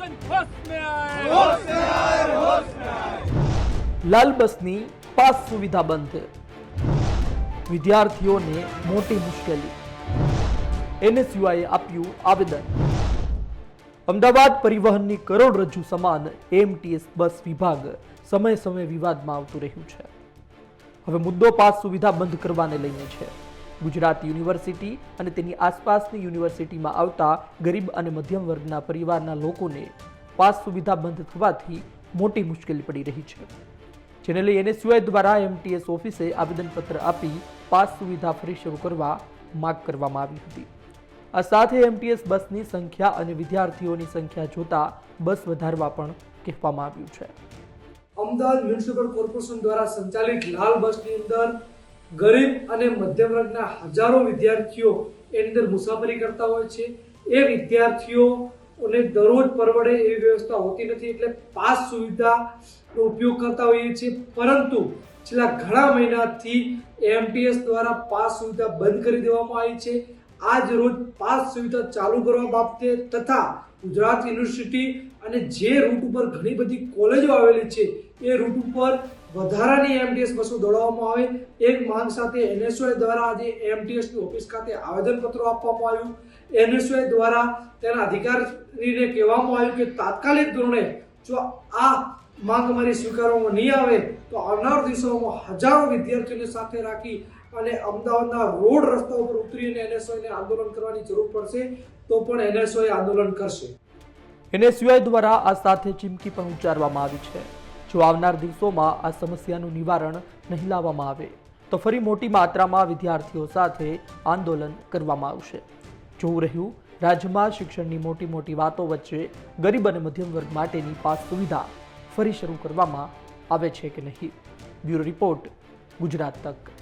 शासन होश में आए લાલ બસની પાસ સુવિધા બંધ. વિદ્યાર્થીઓને મોટી મુશ્કેલી. એનએસયુઆઈએ આપ્યું આવેદન. અમદાવાદ પરિવહનની કરોડરજ્જુ સમાન એમટીએસ બસ વિભાગ સમય સમય વિવાદમાં આવતું રહ્યું છે. હવે મુદ્દો પાસ સુવિધા બંધ કરવાને લઈને છે. ગુજરાત યુનિવર્સિટી અને તેની આસપાસની યુનિવર્સિટીમાં આવતા ગરીબ અને મધ્યમ વર્ગના પરિવારના લોકોને પાસ સુવિધા બંધ થવાથી મોટી મુશ્કેલી પડી રહી છે. જેને લઈ એનએસયુઆઈ દ્વારા એમટીએસ ઓફિસે આવેદનપત્ર આપી પાસ સુવિધા ફરી શરૂ કરવા માગ કરવામાં આવી હતી. આ સાથે એમટીએસ બસની સંખ્યા અને વિદ્યાર્થીઓની સંખ્યા જોતા બસ વધારવા પણ કહેવામાં આવ્યું છે. અમદાવાદ મ્યુનિસિપલ કોર્પોરેશન દ્વારા સંચાલિત લાલ બસની અંદર ગરીબ અને મધ્યમ વર્ગના હજારો વિદ્યાર્થીઓ એની અંદર મુસાફરી કરતા હોય છે. એ વિદ્યાર્થીઓને દરરોજ પરવડે એવી વ્યવસ્થા હોતી નથી એટલે પાસ સુવિધાનો ઉપયોગ કરતા હોઈએ છીએ. પરંતુ છેલ્લા ઘણા મહિનાથી એમટીએસ દ્વારા પાસ સુવિધા બંધ કરી દેવામાં આવી છે. આજ રોજ પાસ સુવિધા ચાલુ કરવા બાબતે તથા ગુજરાત યુનિવર્સિટી અને જે રૂટ ઉપર ઘણી બધી કોલેજો આવેલી છે, એ રૂટ ઉપર વધારાની એમટીએસ બસો દોડાવવામાં આવે. એક માંગ સાથે એનએસઓએ દ્વારા આજે એમટીએસની ઓફિસ ખાતે આવેદનપત્રો આપવામાં આવ્યું. એનએસઓએ દ્વારા તેના અધિકારીને કહેવામાં આવ્યું કે તાત્કાલિક ધોરણે જો આ માંગ અમારી સ્વીકારવામાં નહીં આવે, તો આવનાર દિવસોમાં હજારો વિદ્યાર્થીઓને સાથે રાખી અને અમદાવાદના રોડ રસ્તા ઉપર ઉતરીને એનએસઓને આંદોલન કરવાની જરૂર પડશે, તો પણ એનએસઓએ આંદોલન કરશે. એનએસયુઆઈ દ્વારા આ સાથે ચીમકી પણ ઉચ્ચારવામાં આવી છે. જો આવનાર દિવસોમાં આ સમસ્યાનું નિવારણ નહીં લાવવામાં આવે, તો ફરી મોટી માત્રામાં વિદ્યાર્થીઓ સાથે આંદોલન કરવામાં આવશે. જોવું રહ્યું, રાજ્યમાં શિક્ષણની મોટી મોટી વાતો વચ્ચે ગરીબ અને મધ્યમ વર્ગ માટેની પાસ સુવિધા ફરી શરૂ કરવામાં આવે છે કે નહીં? બ્યુરો રિપોર્ટ ગુજરાત તક.